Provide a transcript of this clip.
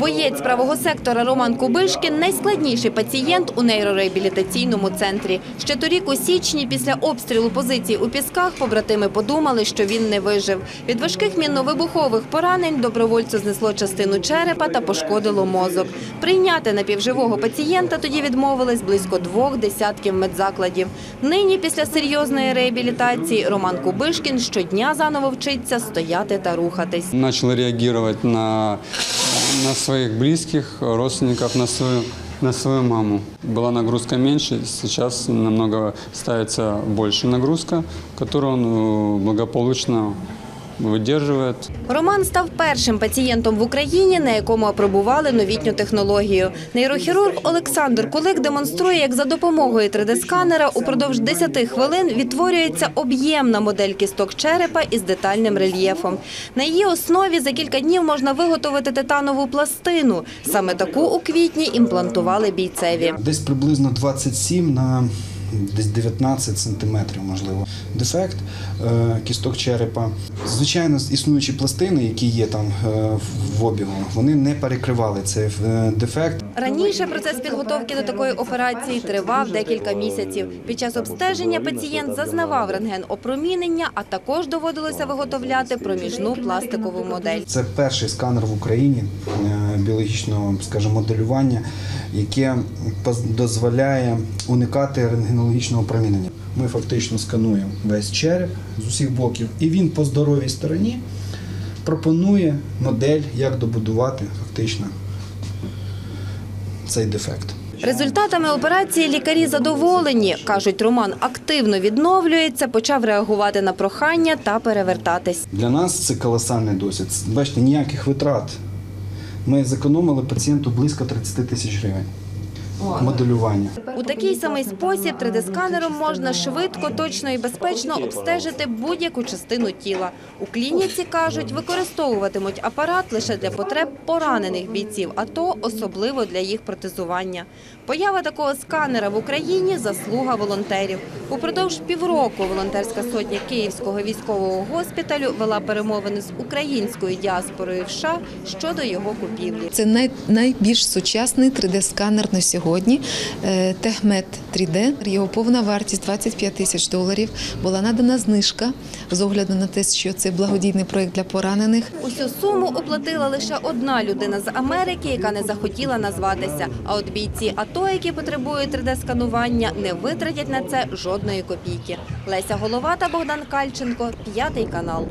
Боєць правого сектора Роман Кубишкін – найскладніший пацієнт у нейрореабілітаційному центрі. Ще торік у січні після обстрілу позицій у Пісках побратими подумали, що він не вижив. Від важких мінно-вибухових поранень добровольцю знесло частину черепа та пошкодило мозок. Прийняти напівживого пацієнта тоді відмовились близько двох десятків медзакладів. Нині після серйозної реабілітації Роман Кубишкін щодня заново вчиться стояти та рухатись. начал реагировать на, на своих близких, родственников, на свою, на свою маму. Была нагрузка меньше, сейчас намного ставится больше нагрузка, которую он э, благополучно выдерживает. Роман став першим пацієнтом в Україні, на якому апробували новітню технологію. Нейрохірург Олександр Кулик демонструє, як за допомогою 3D-сканера упродовж 10 хвилин відтворюється об'ємна модель кісток черепа із детальним рельєфом. На її основі за кілька днів можна виготовити титанову пластину. Саме таку у квітні імплантували бійцеві. Десь приблизно 27 на десь 19 сантиметрів, можливо. Дефект е, кісток черепа. Звичайно, існуючі пластини, які є там е, в обігу, вони не перекривали цей е, дефект. Раніше процес підготовки до такої операції тривав декілька місяців. Під час обстеження пацієнт зазнавав рентген-опромінення, а також доводилося виготовляти проміжну пластикову модель. Це перший сканер в Україні біологічного, скажімо, моделювання, яке дозволяє уникати рентгенологічного промінення. Ми фактично скануємо весь череп з усіх боків, і він по здоровій стороні пропонує модель, як добудувати фактично цей дефект. Результатами операції лікарі задоволені. Кажуть, Роман активно відновлюється, почав реагувати на прохання та перевертатись. Для нас це колосальний досвід. Бачите, ніяких витрат. Ми зекономили пацієнту близько 30 тисяч гривень. Моделювання. У такий самий спосіб 3D-сканером можна швидко, точно і безпечно обстежити будь-яку частину тіла. У клініці кажуть, використовуватимуть апарат лише для потреб поранених бійців, АТО, особливо для їх протезування. Поява такого сканера в Україні заслуга волонтерів. Упродовж півроку волонтерська сотня Київського військового госпіталю вела перемовини з українською діаспорою в США щодо його купівлі. Це най, найбільш сучасний 3D-сканер на сьогодні. Е, Техмет 3D. Його повна вартість 25 тисяч доларів. Була надана знижка з огляду на те, що це благодійний проект для поранених. Усю суму оплатила лише одна людина з Америки, яка не захотіла назватися. А от бійці АТО, які потребують 3D-сканування, не витратять на це жодної копійки. Леся Голова та Богдан Кальченко, п'ятий канал.